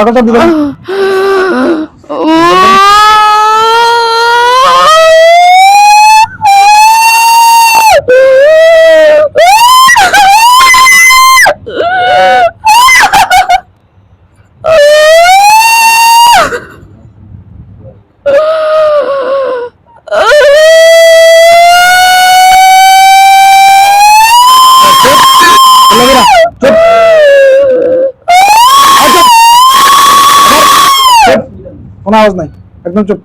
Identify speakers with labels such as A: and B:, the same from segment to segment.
A: কথা দিবেন চলে গেলা। চুপ এই চুপ। চুপ। কোনো আওয়াজ নাই। একদম চুপ।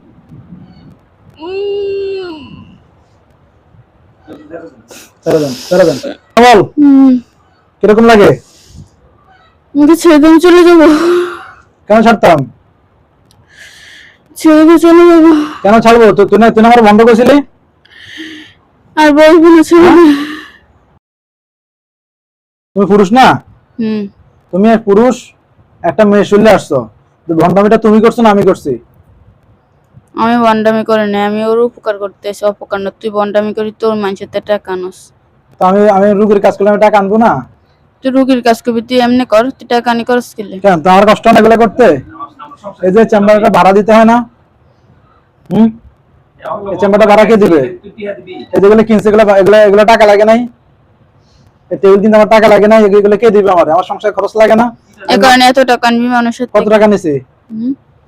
A: বল কীরকম লাগে?
B: ছেড়ে চলে যাব।
A: কেন ছাড়তাম?
B: ছেড়ে দিয়ে চলে যাব।
A: কেন ছাড়বো? তো তুই না তুই আমার বন্ধ করেছিলি?
B: আর বলব না ছেড়ে
A: তুমি পুরুষ না?
B: হুম।
A: তুমি এক পুরুষ একটা মেয়ে শুনলে আসছো। তো ভণ্ডামিটা তুমি করছ না আমি করছি?
B: আমি বন্ডামি করে নাই আমি ওর উপকার করতে এসে অপকার না। তুই বন্ডামি করি তোর মানুষের তো টাকা আনস।
A: তো আমি আমি রুগীর কাজ করলে আমি টাকা আনব না?
B: তুই রুগীর কাজ করবি তুই এমনি কর তুই টাকা আনি করস কিলে
A: কেন তোমার কষ্ট না এগুলো করতে? এই যে চেম্বারটা ভাড়া দিতে হয় না? হুম? এই চেম্বারটা ভাড়া কে দিবে? এই যেগুলো কিনছে এগুলো এগুলো এগুলো টাকা লাগে নাই। এই টেবিল কিনতে আমার টাকা লাগে না এগুলো কে দিবে আমার? আমার সংসার খরচ লাগে না।
B: কারণে এত টাকা মানুষের
A: কত টাকা নিছি?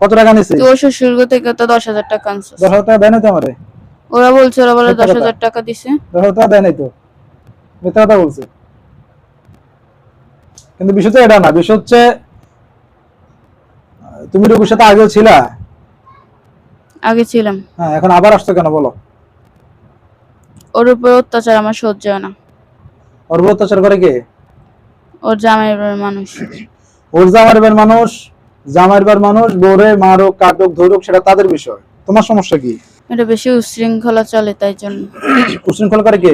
A: কত টাকা নিছি?
B: শ্বশুর থেকে তো দশ হাজার টাকা আনছিস
A: দশ হাজার টাকা দেয় না তো আমারে?
B: ওরা বলছে ওরা বলে
A: মিথ্যা
B: দশ
A: কথা।
B: হাজার টাকা দিছে।
A: দশ হাজার টাকা দেয় নাই তো? মিথ্যা বলছে। কিন্তু বিষয় তো এটা না বিষয় হচ্ছে তুমি রুকুর সাথে আগেও ছিলা?
B: আগে ছিলাম।
A: হ্যাঁ এখন আবার আসছো কেন বলো?
B: ওর উপর অত্যাচার আমার সহ্য হয় না।
A: ওর উপর অত্যাচার করে কে?
B: ওর বাড়ির মানুষ।
A: ওর মানুষ মানুষ বোরে মারুক কাটুক ধরুক সেটা তাদের বিষয়। তোমার সমস্যা কি?
B: এটা বেশি উশৃঙ্খলা চলে তাই জন্য।
A: উশৃঙ্খলা করে কে?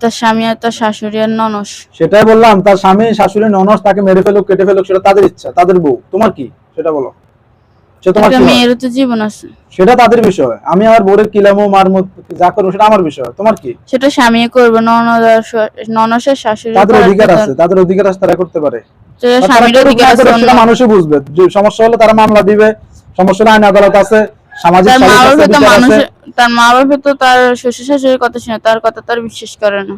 B: তার স্বামী আর তার শাশুড়ি আর ননস।
A: সেটাই বললাম তার স্বামী শাশুড়ি ননস তাকে মেরে ফেলুক কেটে ফেলুক সেটা তাদের ইচ্ছা তাদের বউ। তোমার কি? সেটা বলো। সে তোমার
B: একটা
A: কি?
B: মেয়েরও তো জীবন আছে।
A: সেটা তাদের বিষয়। আমি আমার বোরের কিলামো মারমো যা করব সেটা আমার বিষয়। তোমার কি?
B: সেটা স্বামী করবে ননদ ননসের শাশুড়ি
A: তাদের অধিকার আছে তাদের অধিকার আছে তারা করতে পারে।
B: স্বামীর অধিকার আছে
A: মানুষই বুঝবে। যে সমস্যা হলে তারা মামলা দিবে সমস্যা হলে আইন আদালত আছে সামাজিক
B: তার মা তার মা বাবা তো তার শ্বশুর শাশুড়ির কথা শুনে তার কথা তার বিশ্বাস করে না।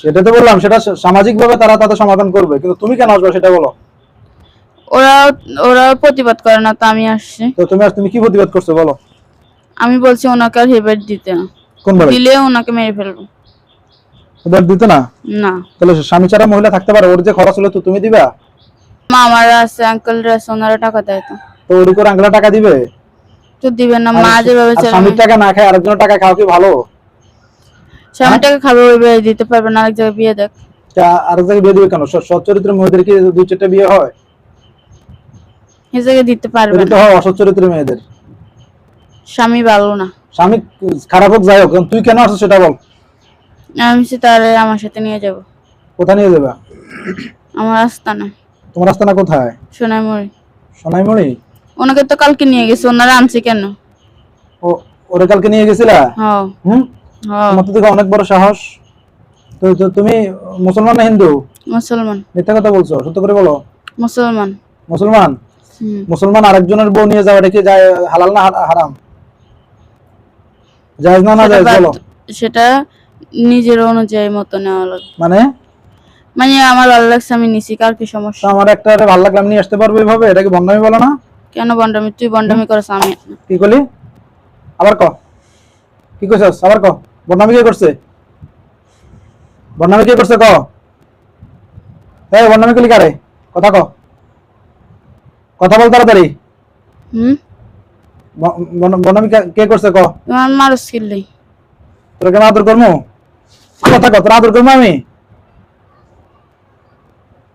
A: সেটা তো বললাম সেটা সামাজিক ভাবে তারা তাদের সমাধান করবে। কিন্তু তুমি কেন আসবে সেটা বলো।
B: ওরা ওরা প্রতিবাদ করে না তো আমি আসছি।
A: তো তুমি আজ তুমি কি প্রতিবাদ করছ বলো?
B: আমি বলছি ওনাকে আর হেবেট দিতে। না
A: কোন
B: দিলে ওনাকে মেরে ফেলব।
A: দিতে না?
B: না।
A: তাহলে স্বামী ছাড়া মহিলা থাকতে পারে ওর যে খরচ হলো তো তুমি দিবা?
B: আছে আঙ্কেলরা আছে ওনারা টাকা দেয় তো।
A: তো ওর উপর আংলা টাকা দিবে?
B: তো দিবেন না মা যেভাবে চালায়
A: স্বামীর টাকা না খায় আরেকজনের টাকা খাওয়া কি ভালো?
B: স্বামী টাকা খাবে দিতে পারবে না আরেক জায়গায় বিয়ে দেখ।
A: আরেক জায়গায় বিয়ে দিবে কেন? সচ্চরিত্র মেয়েদের কি দুই চারটা বিয়ে হয়?
B: এই জায়গায় দিতে পারবে না।
A: হয় অসচ্চরিত্র মেয়েদের।
B: স্বামী ভালো না।
A: স্বামী খারাপ হোক যাই হোক তুই কেন আসছিস সেটা বল।
B: আমি সে তারে আমার সাথে নিয়ে যাব।
A: কোথায় নিয়ে যাবে?
B: আমার রাস্তা না
A: তোমার রাস্তা না কোথায়?
B: সোনাইমুড়ি।
A: সোনাইমণি
B: ওনাকে তো কালকে নিয়ে গেছে ওনারা আনছে কেন?
A: ও ওরে কালকে নিয়ে গেছিলা?
B: হ্যাঁ।
A: হুম?
B: হ্যাঁ।
A: তোমার তো অনেক বড় সাহস। তো তুমি মুসলমান না হিন্দু?
B: মুসলমান।
A: মিথ্যা কথা বলছো সত্য করে বলো।
B: মুসলমান।
A: মুসলমান। মুসলমান আরেকজনের বউ নিয়ে যাওয়া এটা কি যায় হালাল না হারাম? জায়েজ না না জায়েজ বলো।
B: সেটা নিজের অনুযায়ী মতো নেওয়া লাগে।
A: মানে?
B: মানে আমার ভালো লাগছে আমি নিছি কার কি সমস্যা?
A: আমার একটা ভালো লাগলাম নিয়ে আসতে পারব এইভাবে? এটাকে বন্ধামি বলো না?
B: কেন বন্ডামি? তুই বন্ডামি করছ আমি
A: কি করলি আবার ক। কি করছস আবার ক। বন্ধামি কে করছে? বন্ধামি কে করছে ক? এই বন্ধামি করলি কারে? কথা ক। কথা বল তাড়াতাড়ি।
B: হুম?
A: ব- বন- বন্ধামি কে- করছে ক?
B: আমার মারস কিনলেই
A: তোর কেন আদর করব কথা কত আদর করব আমি?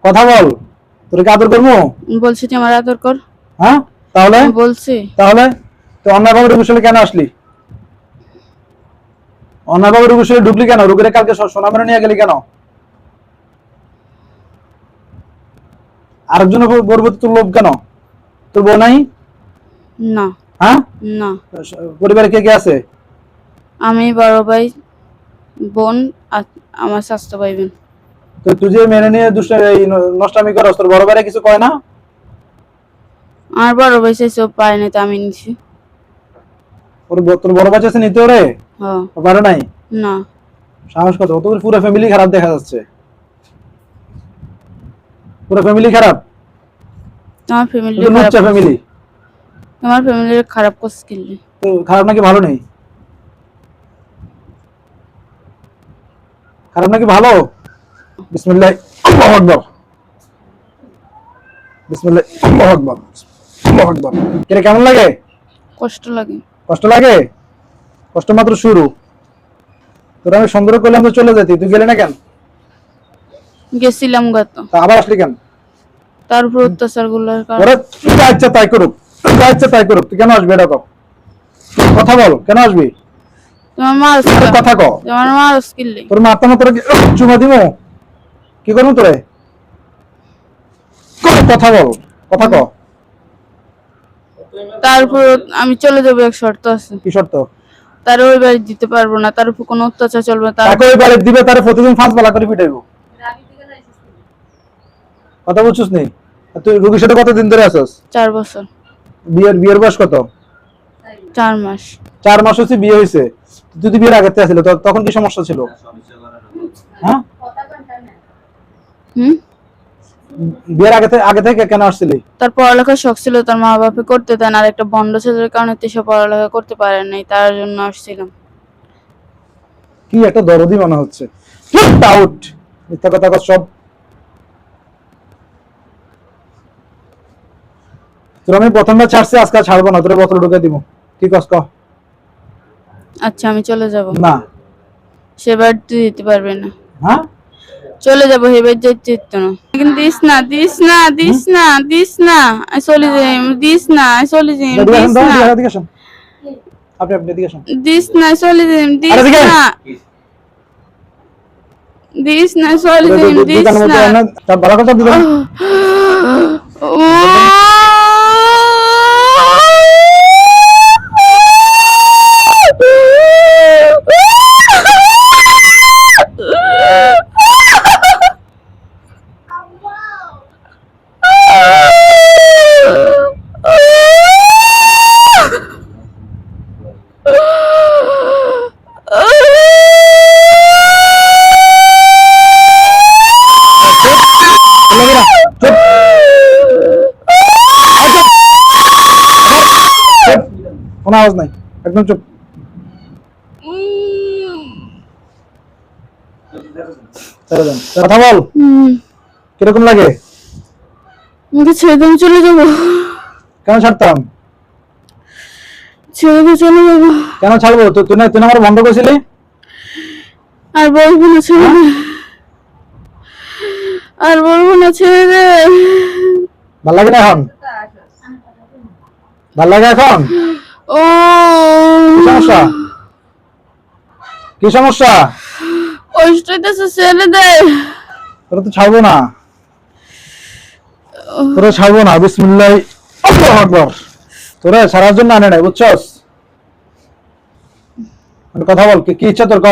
A: কথা বল তোর কি আদর করব
B: বলছি তুই আমার আদর কর।
A: হ্যাঁ? তাহলে?
B: আমি বলছি।
A: তাহলে? তো অন্যায়ভাবে রুকুশলে কেন আসলি? অন্যায়ভাবে রুকুশলে ঢুকলি কেন? রুগীরে কালকে স- সোনামেরে নিয়ে গেলি কেন? বলব তোর লোভ কেন? তোর বউ নাই?
B: না।
A: হ্যাঁ?
B: না।
A: পরিবারে কে কে আছে?
B: আমি বড় ভাই বোন আর আমার স্বাস্থ্য ভাই বোন।
A: তো তুই যে মেনে নিয়ে দুষ্ট ন- নষ্টামি করস তোর বড় ভাইরা কিছু কয় না?
B: আমার বড় ভাই সেসব পায়নি তো আমি নিছি।
A: ওর তোর বড় বাচ্চা আছে নিতে ওরে?
B: হ
A: ও পারে নাই?
B: না।
A: সাহস কত? তোর পুরো ফ্যামিলি খারাপ দেখা যাচ্ছে। পুরো ফ্যামিলি খারাপ?
B: তোমার ফ্যামিলি
A: লুচ্চা ফ্যামিলি
B: তোমার ফ্যামিলি খারাপ করছে কিনলে
A: খারাপ নাকি ভালো নেই? খারাপ নাকি ভালো? বিসমিল্লাহ আল্লাহু আকবার। বিসমিল্লাহ আল্লাহু আকবার। আল্লাহু আকবার। কেরে কেমন লাগে?
B: কষ্ট লাগে।
A: কষ্ট লাগে? কষ্ট মাত্র শুরু। তোর আমি সুন্দর করলাম তো চলে যেতি। তুই গেলে না কেন?
B: গেছিলাম গত
A: তা আবার আসলি কেন?
B: তার উপর অত্যাচার
A: ওরা যা ইচ্ছা তাই করুক যা ইচ্ছা তাই করুক। তুই কেন আসবি এটা কথা বল কেন আসবি?
B: তোমার মা
A: কথা ক
B: তোমার মা
A: তোর মাথা চুমা দিব কি করব তোরে? কথা বল কথা ক
B: তার উপর আমি চলে যাব এক শর্ত আছে।
A: কি শর্ত?
B: তার ওই বাড়ি দিতে পারব না তার উপর কোনো অত্যাচার চলবে না, তার
A: তাকে ওই বাড়ি দিবে তারে প্রতিদিন বেলা করে পিটাইবো। কথা বলছিস নি? আর তুই রুগীর সাথে কতদিন ধরে আছিস?
B: চার বছর।
A: বিয়ের বিয়ের বয়স কত?
B: চার মাস।
A: চার মাস হচ্ছে বিয়ে হয়েছে। তুই তো বিয়ের আগে ছিল তখন কি সমস্যা ছিল? হ্যাঁ?
B: হুম?
A: বিয়ের আগে থেকে আগে থেকে কেন আসছিলি?
B: তার পড়ালেখার শখ ছিল তার মা বাপে করতে দেন আর একটা বন্ড ছেলের কারণে তো সে পড়ালেখা করতে পারে নাই তার জন্য আসছিলাম।
A: কি একটা দরদি মনে হচ্ছে। আউট মিথ্যা কথা সব তোর আমি প্রথমবার ছাড়ছি আজকে ছাড়বো না তোর বোতল ঢুকে দিব। কি কস ক?
B: আচ্ছা আমি চলে যাব।
A: না।
B: সে বাড়িতে দিতে পারবে না।
A: হ্যাঁ?
B: চলে যাব হেবে যেতে ইচ্ছে না। কিন্তু দিস না দিস না দিস না দিস না চলে যাই দিস না চলে যাই দিস না।
A: আপনি আপনি আসেন।
B: দিস না চলে যাই দিস না। দিস না চলে যাই দিস না।
A: চাপ ভালো চাপ দিবেন। চলে কোনো আওয়াজ নাই। একদম চুপ। কথা বল। কীরকম লাগে?
B: আমাকে ছেড়ে দিয়ে চলে যাব।
A: কেন ছাড়তাম?
B: ছেড়ে দিয়ে চলে যাব।
A: কেন ছাড়বো? তুই তুই না তুই আমার বন্ধ করেছিলি?
B: আর বলব না ছেড়ে দে। আর বলব না ছেড়ে দে।
A: ভালো লাগে না এখন? ভালো লাগে এখন?
B: ও!
A: কি সমস্যা? কি সমস্যা?
B: কষ্ট হইতেছে ছেড়ে
A: তোরা তো ছাড়বো না। তোরা ছাড়বো না বিসমিল্লাহ। আল্লাহু আকবার। তোরা জন্য আনে নাই বুঝছস? মানে কথা বল কি ইচ্ছা তোর ক?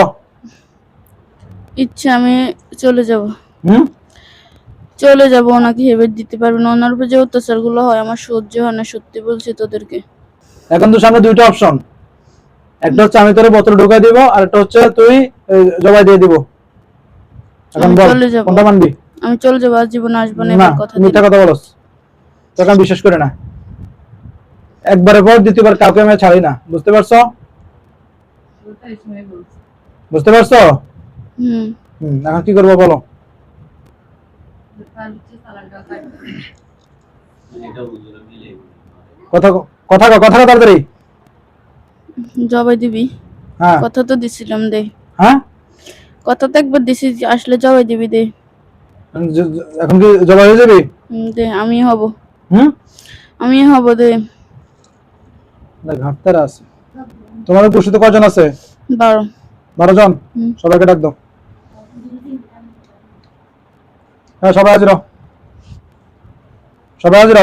B: ইচ্ছা আমি চলে যাব।
A: হুম?
B: চলে যাব ওনাকে হেবে দিতে পারবে না। ওনার উপর যে অত্যাচারগুলো হয় আমার সহ্য হয় না সত্যি বলছি তোদেরকে।
A: এখন তো সামনে দুইটা অপশন একটা হচ্ছে আমি তোর বোতল ঢুকাই দিব আর একটা হচ্ছে তুই জবাই দিয়ে দিব। এখন বল কোনটা মানবি?
B: আমি চলে যাব আর জীবনে আসব না কথা
A: মিথ্যা কথা বলস। আমি বিশ্বাস করি না। একবারের পর দ্বিতীয়বার কাউকে আমি ছাড়ি না বুঝতে পারছ? বুঝতে পারছ?
B: হুম।
A: হুম এখন কি করব বলো? কথা ক- কথা ক- কথা ক তাড়াতাড়ি।
B: জবাই দিবি।
A: হ্যাঁ।
B: কথা তো দিছিলাম দে।
A: হ্যাঁ?
B: কথা তো একবার দিছি আসলে জবাই দিবি দে।
A: এখন কি জবাই হয়ে যাবি?
B: দে আমি হব।
A: হুম?
B: আমি হব দে।
A: না ঘাটতারা আছে। তোমার উপস্থিত কজন আছে?
B: বারো।
A: বারো জন?
B: হুম।
A: সবাইকে ডাক দাও। হ্যাঁ সবাই হাজির হও। সবাই হাজির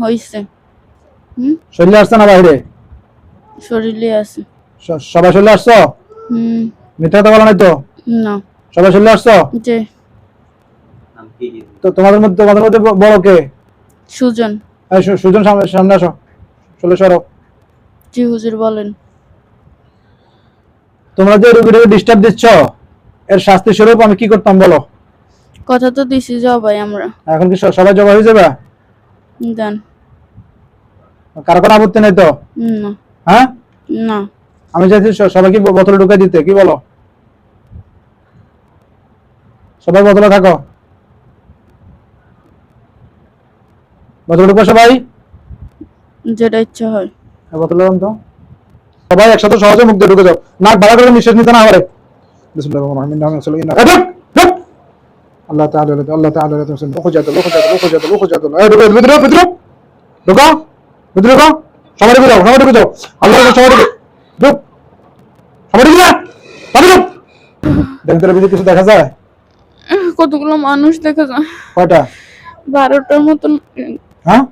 B: হইছে। হুম?
A: শরীরে আসছে না বাইরে
B: শরীরে আছে।
A: সবাই চলে আসছো?
B: হুম।
A: মিথ্যা কথা বলো নাই তো?
B: না।
A: সবাই চলে আসছো?
B: যে
A: তো তোমাদের মধ্যে তোমাদের মধ্যে বড় কে?
B: সুজন।
A: এই সুজন সামনে সামনে আসো। চলে সরো।
B: জি হুজুর বলেন।
A: তোমরা যে রুগীটাকে ডিস্টার্ব দিচ্ছ এর শাস্তি স্বরূপ আমি কি করতাম বলো?
B: কথা তো দিছি যাও ভাই আমরা।
A: এখন কি সবাই জবাব হয়ে যাবে?
B: দেন।
A: কারও কোনো আপত্তি নেই তো হ্যাঁ
B: না
A: আমি চাইছি সবাইকে বোতলে ঢুকে দিতে কি বলো সবাই বোতলে থাকো বোতলে ঢুকো সবাই
B: যেটা ইচ্ছা হয়
A: হ্যাঁ, বোতলে তো সবাই একসাথে সহজে মুখ দিয়ে ঢুকে যাও নাক ভাড়া করে নিঃশ্বাস নিতে না পারে আল্লাহ তাআলা আল্লাহ তাআলা রাসূল ঢুকো সবাই ঢুকে যাও সবাই ঢুকে যাও। আল্লাহ সবাই ঢুকে ঢুক। সবাই ঢুকে যা। সবাই ঢুক। ভিতরে কিছু দেখা যায়?
B: কতগুলো মানুষ দেখা যায়?
A: কয়টা?
B: বারোটার মতন।
A: হ্যাঁ?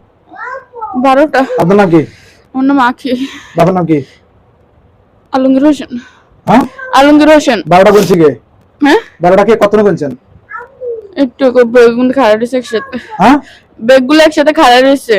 B: বারোটা।
A: আপনার নাম কি?
B: আমার নাম আখি।
A: বাবার নাম কি?
B: আলমগীর হোসেন।
A: হ্যাঁ?
B: আলমগীর হোসেন।
A: বারোটা বলছি কে?
B: হ্যাঁ?
A: বারোটা কে কত বলছেন?
B: একটু বেগুন খাড়া রয়েছে একসাথে।
A: হ্যাঁ?
B: বেগগুলো একসাথে খাড়া রয়েছে